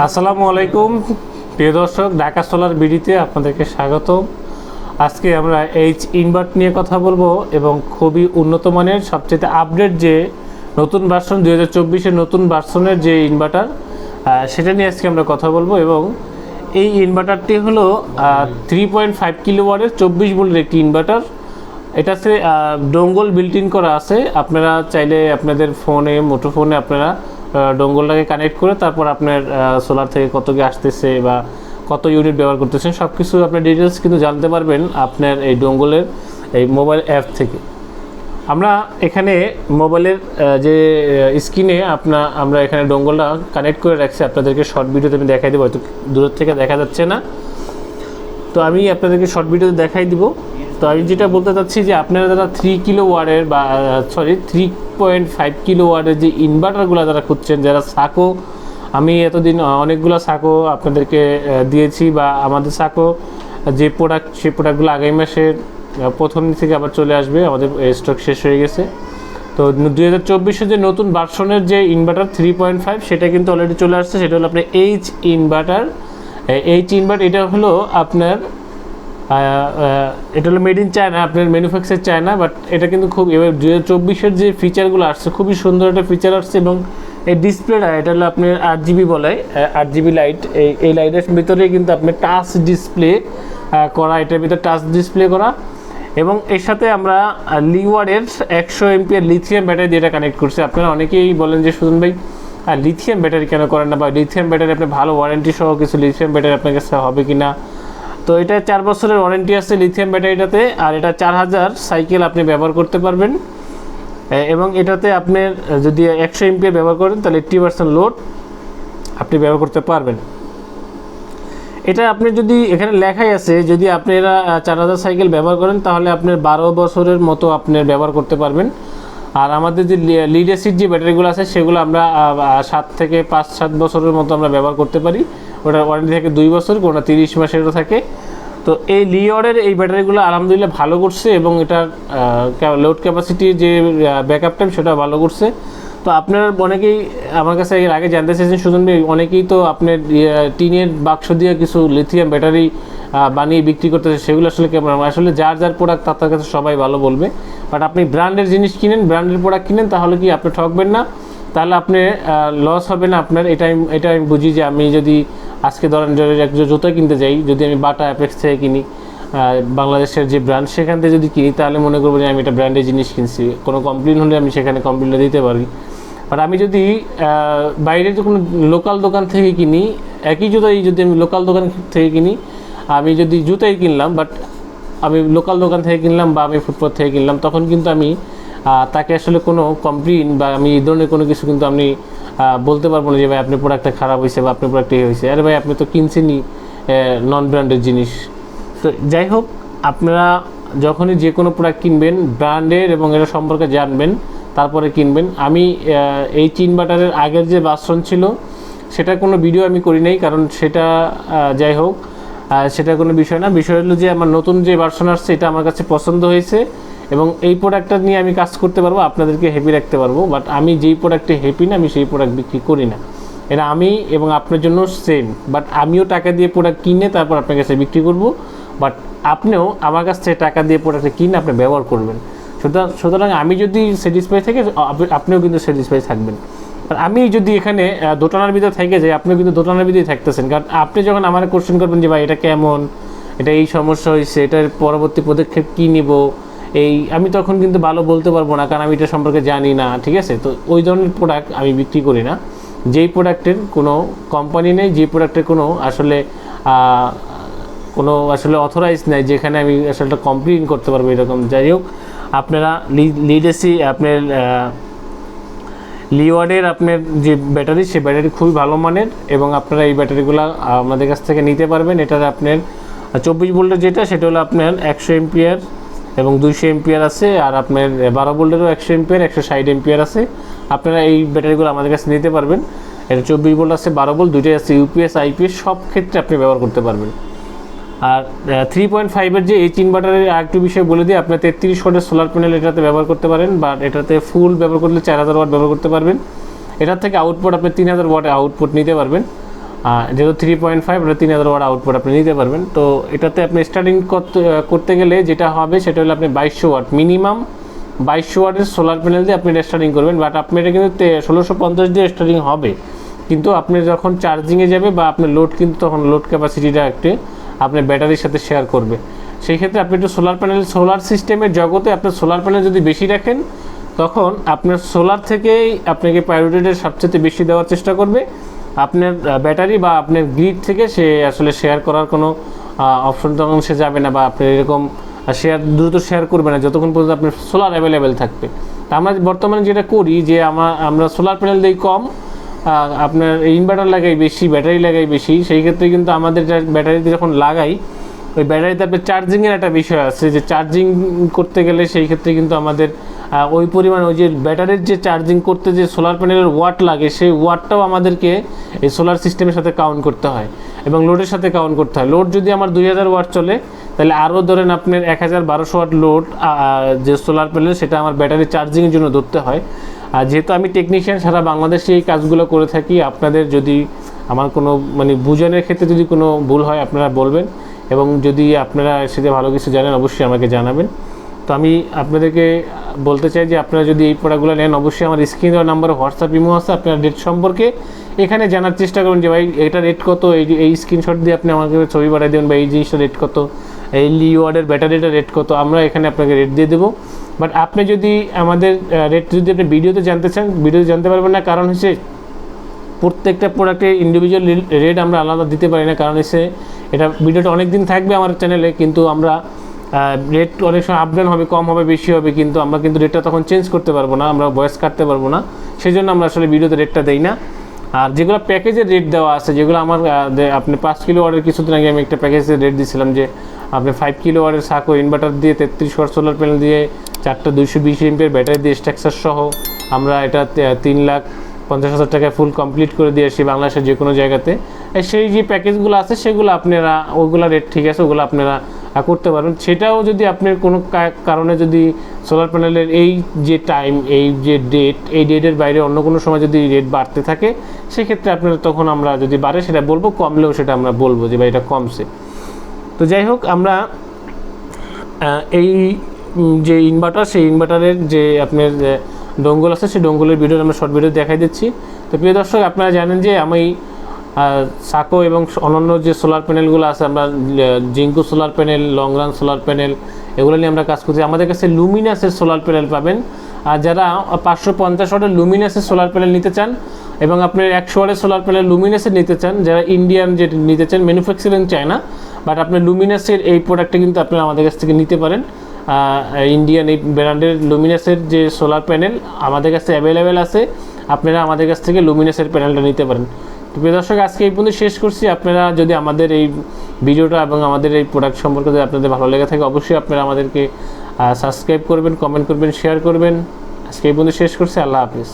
আসসালামু আলাইকুম। প্রিয় দর্শক, ঢাকা সোলার বিডিতে আপনাদেরকে স্বাগত আজকে আমরা এইচ ইনভার্ট নিয়ে কথা বলব এবং খুবই উন্নত মানের, সবচেয়ে আপডেট যে নতুন ভার্সন দুই হাজার চব্বিশের নতুন ভার্সনের যে ইনভার্টার সেটা নিয়ে আজকে আমরা কথা বলব এবং এই ইনভার্টারটি হলো থ্রি পয়েন্ট ফাইভ কিলো ওয়ার্ডের চব্বিশ ভোল্টের একটি ইনভার্টার এটাতে ডোঙ্গল বিল্ট ইন করা আছে। আপনারা চাইলে আপনাদের ফোনে মুঠো ফোনে আপনারা ডোঙ্গলটাকে কানেক্ট করে তারপর আপনার সোলার থেকে কত কি আসতেছে বা কত ইউনিট ব্যবহার করতেছেন সব কিছু আপনার ডিটেলস কিন্তু জানতে পারবেন আপনার এই ডোঙ্গলের এই মোবাইল অ্যাপ থেকে। আমরা এখানে মোবাইলের যে স্ক্রিনে আপনার আমরা এখানে ডোঙ্গলটা কানেক্ট করে রাখছি। আপনাদেরকে শর্ট ভিডিওতে আমি দেখাই দেবো, হয়তো দূরের থেকে দেখা যাচ্ছে না। তো আমি আপনাদেরকে শর্ট ভিডিওতে দেখাই দিব। তো আমি যেটা বলতে চাচ্ছি যে আপনারা যারা থ্রি কিলো ওয়ার্ডের বা sorry three point five kilo ওয়ার্ডের যে ইনভার্টারগুলো যারা খুঁজছেন, যারা সাকো, আমি এতদিন অনেকগুলো সাকো আপনাদেরকে দিয়েছি বা আমাদের সাকো, যে প্রোডাক্ট সেই প্রোডাক্টগুলো আগামী মাসের প্রথম থেকে আবার চলে আসবে, আমাদের স্টক শেষ হয়ে গেছে। তো দুই হাজার চব্বিশে যে নতুন ভার্সনের যে ইনভার্টার থ্রি পয়েন্ট ফাইভ সেটা কিন্তু অলরেডি চলে আসছে, সেটা হলো আপনার এইচ ইনভার্টার এইচ ইনভার্টার এটা হলো আপনার এটা হলো মেড ইন চায়না আপনার ম্যানুফ্যাকচার চায়না বাট এটা কিন্তু খুব এবার দু হাজার চব্বিশের যে ফিচারগুলো আসছে, খুবই সুন্দর একটা ফিচার আসছে এবং এই ডিসপ্লেটা এটা হলো আপনার আট জিবি বলে আট জিবি লাইট এই এই লাইটের ভিতরে কিন্তু আপনার টাচ ডিসপ্লে করা, এটার ভিতরে টাচ ডিসপ্লে করা এবং এর সাথে আমরা লিওয়ারের একশো এমপিয়ার লিথিয়াম ব্যাটারি দিয়ে এটা কানেক্ট করছি। আপনারা অনেকেই বলেন যে, সুজন ভাই আর লিথিয়াম ব্যাটারি কেন করেন না? বা লিথিয়াম ব্যাটারি আপনি ভালো ওয়ারেন্টি সহ কিছু লিথিয়াম ব্যাটারি আপনার কাছে হবে কি না তো এটা চার বছরের ওয়ারেন্টি আছে লিথিয়াম ব্যাটারিটাতে আর এটা চার হাজার সাইকেল আপনি ব্যবহার করতে পারবেন। এবং এটাতে আপনার যদি একশো এমপিয়ার ব্যবহার করেন, তাহলে এইট্টি পার্সেন্ট লোড আপনি ব্যবহার করতে পারবেন। এটা আপনি যদি, এখানে লেখাই আছে, যদি আপনি এরা চার হাজার সাইকেল ব্যবহার করেন, তাহলে আপনার বারো বছরের মতো আপনি ব্যবহার করতে পারবেন। আর আমাদের যে লিড যে ব্যাটারিগুলো আছে, সেগুলো আমরা সাত থেকে পাঁচ, সাত বছরের মতো আমরা ব্যবহার করতে পারি। ওটা ওয়ারেন্টি থাকে দুই বছর, কোনটা তিরিশ মাসেরও থাকে। তো এই লিওরের এই ব্যাটারিগুলো আলহামদুলিল্লাহ ভালো করছে এবং এটা লোড ক্যাপাসিটি যে ব্যাকআপ টাইম সেটা ভালো করছে। তো আপনার অনেকেই আমার কাছে এর আগে জানতে চেয়েছেন, সুজন ভাই, অনেকেই তো আপনার টিনের বাক্স দিয়ে কিছু লিথিয়াম ব্যাটারি বানিয়ে বিক্রি করতেছে, সেগুলো আসলে কেমন? আসলে যার যার প্রোডাক্ট তার কাছে সবাই ভালো বলবে। বাট আপনি ব্র্যান্ডের জিনিস কিনেন ব্র্যান্ডের প্রোডাক্ট কিনেন, তাহলে কি আপনি ঠকবেন না? তাহলে আপনি লস হবে না আপনার। এটা এটা আমি বুঝি যে আমি যদি আজকে ধরেন যদি এক জুতো কিনতে যাই, যদি আমি বাটা অ্যাপেক্স থেকে কিনি বাংলাদেশের যে ব্র্যান্ড সেখান থেকে যদি কিনি, তাহলে মনে করব যে আমি এটা ব্র্যান্ডের জিনিস কিনছি। কোনো কমপ্লেন হলে আমি সেখানে কমপ্লেনটা দিতে পারি। বাট আমি যদি বাইরে যে কোনো লোকাল দোকান থেকে কিনি, একই জুতাই যদি আমি লোকাল দোকান থেকে কিনি, আমি যদি জুতাই কিনলাম বাট আমি লোকাল দোকান থেকে কিনলাম বা আমি ফুটপাথ থেকে কিনলাম, তখন কিন্তু আমি তাকে আসলে কোনো কমপ্লেন বা আমি এই ধরনের কোনো কিছু কিন্তু আহ, বলতে পারব না যে ভাই আপনার প্রোডাক্টটা খারাপ হয়েছে বা আপনার প্রোডাক্টটা এই হয়েছে আরে ভাই আপনি তো কিনছেনই নন ব্র্যান্ডের জিনিস। তো যাই হোক আপনারা যখনই যে কোনো প্রোডাক্ট কিনবেন ব্র্যান্ডের এবং এটা সম্পর্কে জানবেন তারপরে কিনবেন। আমি এই চিন বাটারের আগের যে বাসন ছিল সেটা কোনো ভিডিও আমি করি নাই কারণ সেটা যাই হোক সেটা কোনো বিষয় না। বিষয় হলো যে আমার নতুন যে ভার্সন আসছে এটা আমার কাছে পছন্দ হয়েছে। এবং এই প্রোডাক্টটা নিয়ে আমি কাজ করতে পারব, আপনাদেরকে হ্যাপি রাখতে পারব বাট আমি যেই প্রোডাক্টে হ্যাপি না, আমি সেই প্রোডাক্ট বিক্রি করি না। এটা আমি এবং আপনার জন্য সেম বাট আমিও টাকা দিয়ে প্রোডাক্ট কিনে তারপর আপনার কাছে বিক্রি করব বাট আপনিও আমার কাছ থেকে টাকা দিয়ে প্রোডাক্টটা কিনে আপনি ব্যবহার করবেন। সুতরাং সুতরাং আমি যদি স্যাটিসফাই থাকি আপনিও কিন্তু স্যাটিসফাই থাকবেন। আর আমি যদি এখানে দোটানার ভিতরে থেকে যাই, আপনিও কিন্তু দোটানার ভিতরেই থাকতেছেন, কারণ আপনি যখন আমার কোশ্চেন করবেন যে, ভাই, এটা কেমন? এটা এই সমস্যা হয়েছে, এটার পরবর্তী পদক্ষেপ কী নিব? এই, আমি তখন কিন্তু ভালো বলতে পারব না, কারণ আমি এটা সম্পর্কে জানি না, ঠিক আছে? তো ওই ধরনের প্রোডাক্ট আমি বিক্রি করি না। যেই প্রোডাক্টের কোনো কোম্পানি নেই যে প্রোডাক্টের কোনো আসলে কোনো আসলে অথরাইজ নেই, যেখানে আমি আসলে কমপ্লেন করতে পারব এরকম। যাই হোক, আপনারা লিডেসি আপনার লিওয়ার্ডের আপনার যে ব্যাটারি সেই ব্যাটারি খুবই ভালো মানের এবং আপনারা এই ব্যাটারিগুলো আমাদের কাছ থেকে নিতে পারবেন। এটার আপনার চব্বিশ ভোল্টের যেটা, সেটা হলো আপনার একশো এমপিয়ার এবং দুইশো এমপিয়ার আছে, আর আপনার বারো ভোল্টেরও একশো এমপিয়ার, একশো ষাট এমপিয়ার আছে। আপনারা এই ব্যাটারিগুলো আমাদের কাছে নিতে পারবেন। এটা চব্বিশ ভোল্ট আছে, বারো ভোল্ট দুইটাই আছে, ইউপিএস, আইপিএস, সব ক্ষেত্রে আপনি ব্যবহার করতে পারবেন। আর থ্রি পয়েন্ট ফাইভের যে এইচ ইনভার্টারের আরেকটু বিষয় বলে দিই আপনি তেত্রিশ ওয়াটের সোলার প্যানেল এটাতে ব্যবহার করতে পারেন, বা এটাতে ফুল ব্যবহার করলে চার হাজার ওয়াট ব্যবহার করতে পারবেন। এটার থেকে আউটপুট আপনি তিন হাজার ওয়াটের আউটপুট নিতে পারবেন। যেহেতু থ্রি পয়েন্ট ফাইভ ওটা তিন হাজার ওয়াট আউটপুট আপনি নিতে পারবেন। তো এটাতে আপনি স্টার্টিং করতে করতে গেলে যেটা হবে, সেটা হলো আপনি বাইশশো ওয়াট মিনিমাম বাইশশো ওয়াটের সোলার প্যানেল দিয়ে আপনি এটা স্টার্টিং করবেন। বাট আপনি এটা কিন্তু ষোলোশো পঞ্চাশ দিয়ে স্টার্টিং হবে। কিন্তু আপনি যখন চার্জিংয়ে যাবে বা আপনার লোড কিন্তু তখন লোড ক্যাপাসিটিটা একটু আপনার ব্যাটারির সাথে শেয়ার করবে। সেই ক্ষেত্রে আপনি একটু সোলার প্যানেল সোলার সিস্টেমের জগতে আপনার সোলার প্যানেল যদি বেশি রাখেন, তখন আপনার সোলার থেকেই আপনাকে প্রায়োরিটিটা সবচেয়ে বেশি দেওয়ার চেষ্টা করবে। আপনার ব্যাটারি বা আপনার গ্রিড থেকে সে আসলে শেয়ার করার কোনো অপশন তখন সে যাবে না বা আপনি এরকম শেয়ার দ্রুত শেয়ার করবে না, যতক্ষণ পর্যন্ত আপনার সোলার অ্যাভেলেবেল থাকবে। তা আমরা বর্তমানে যেটা করি যে আমরা আমরা সোলার প্যানেল দিই কম আপনার ইনভার্টার লাগাই বেশি ব্যাটারি লাগাই বেশি, সেই ক্ষেত্রে কিন্তু আমাদের ব্যাটারিতে যখন লাগাই, ওই ব্যাটারিতে আপনার চার্জিংয়ের একটা বিষয় আছে, যে চার্জিং করতে গেলে সেই ক্ষেত্রে কিন্তু আমাদের ওই পরিমাণ ওই যে ব্যাটারির যে চার্জিং করতে যে সোলার প্যানেলের ওয়াট লাগে, সেই ওয়াটটাও আমাদেরকে এই সোলার সিস্টেমের সাথে কাউন্ট করতে হয় এবং লোডের সাথে কাউন্ট করতে হয়। লোড যদি আমার দুই হাজার ওয়াট চলে, তাহলে আরও ধরেন আপনার এক হাজার বারোশো ওয়াট লোড যে সোলার প্যানেল সেটা আমার ব্যাটারি চার্জিংয়ের জন্য ধরতে হয়। আর যেহেতু আমি টেকনিশিয়ান সারা বাংলাদেশে এই কাজগুলো করে থাকি, আপনাদের যদি আমার কোনো মানে বুঝনের ক্ষেত্রে যদি কোনো ভুল হয়, আপনারা বলবেন এবং যদি আপনারা সেটা ভালো কিছু জানেন, অবশ্যই আমাকে জানাবেন। তো আমি আপনাদেরকে বলতে চাই যে আপনারা যদি এই প্রোডাক্টগুলো নেন, অবশ্যই আমার স্ক্রিন নাম্বারে হোয়াটসঅ্যাপ ইমো আছে, আপনার রেট সম্পর্কে এখানে জানার চেষ্টা করুন যে ভাই, এটা রেট কত? এই এই স্ক্রিনশট দিয়ে আপনি আমাকে ছবি পাঠিয়ে দেবেন বা এই জিনিসটা রেট কত? এই লিওয়ার্ডের ব্যাটারিটা রেট কত? আমরা এখানে আপনাকে রেট দিয়ে দেবো। বাট আপনি যদি আমাদের রেট যদি আপনি ভিডিওতে জানতে চান, ভিডিওতে জানতে পারবেন না, কারণ হচ্ছে প্রত্যেকটা প্রোডাক্টে ইন্ডিভিজুয়াল রেট আমরা আলাদা দিতে পারি না। কারণ হচ্ছে, এটা ভিডিওটা অনেক দিন থাকবে আমার চ্যানেলে কিন্তু আমরা রেট অনেক সময় আপডাউন হবে, কম হবে, বেশি হবে, কিন্তু আমরা কিন্তু রেটটা তখন চেঞ্জ করতে পারব না, আমরা ভয়েস কাটতে পারব না। সেই জন্য আমরা আসলে ভিডিওতে রেটটা দেই না। আর যেগুলো প্যাকেজের রেট দেওয়া আছে, যেগুলো আমার আপনি পাঁচ কিলো ওয়ার্ডের কিছুদিন আগে আমি একটা প্যাকেজের রেট দিয়েছিলাম যে আপনি ফাইভ কিলো ওয়ার্ডের সাকো ইনভার্টার দিয়ে তেত্রিশ ওয়াট সোলার প্যানেল দিয়ে চারটা দুইশো বিশ এমপির ব্যাটারি দিয়ে স্ট্রাকচার সহ আমরা এটা তিন লাখ পঞ্চাশ হাজার টাকায় ফুল কমপ্লিট করে দিয়ে আসি বাংলাদেশের যে কোনো জায়গাতে সেই যে প্যাকেজগুলো আছে, সেগুলো আপনারা, ওগুলো রেট ঠিক আছে, ওগুলো আপনারা করতে পারবেন সেটাও যদি আপনার কোনো কারণে যদি সোলার প্যানেলের এই যে টাইম এই যে ডেট এই ডেটের বাইরে অন্য কোনো সময় যদি রেট বাড়তে থাকে, সেক্ষেত্রে আপনার তখন আমরা যদি বাড়ে সেটা বলব, কমলেও সেটা আমরা বলব যে ভাই এটা কমছে। তো যাই হোক, আমরা এই যে ইনভার্টার সেই ইনভার্টারের যে আপনার ডঙ্গল আছে, সেই ডঙ্গলের ভিডিও আমরা শর্ট ভিডিও দেখাই দিচ্ছি। তো প্রিয় দর্শক, আপনারা জানেন যে আমি সাকো এবং অন্যান্য যে সোলার প্যানেলগুলো আছে, আমরা Jinko solar panel long run solar panel, এগুলো নিয়ে আমরা কাজ করছি। আমাদের কাছে লুমিনাসের সোলার প্যানেল পাবেন। আর যারা পাঁচশো পঞ্চাশ ওয়াটের লুমিনাসের সোলার প্যানেল নিতে চান এবং আপনি একশো ওয়াটের সোলার প্যানেল লুমিনাসের নিতে চান, যারা ইন্ডিয়ান যে নিতে চান ম্যানুফ্যাকচারিং চায় না বাট আপনি লুমিনাসের এই প্রোডাক্টটা কিন্তু আপনারা আমাদের কাছ থেকে নিতে পারেন। ইন্ডিয়ান এই ব্র্যান্ডের লুমিনাসের যে সোলার প্যানেল আমাদের কাছে অ্যাভেলেবেল আছে, আপনারা আমাদের কাছ থেকে লুমিনাসের প্যানেলটা নিতে পারেন। প্রিয় দর্শক, আজকে এই পর্যন্ত শেষ করছি। আপনারা যদি আমাদের এই ভিডিওটা এবং আমাদের এই প্রোডাক্ট সম্পর্কে যদি আপনাদের ভালো লেগে থাকে, অবশ্যই আপনারা আমাদেরকে সাবস্ক্রাইব করবেন কমেন্ট করবেন শেয়ার করবেন। আজকে এই পর্যন্ত শেষ করছি। আল্লাহ হাফিজ।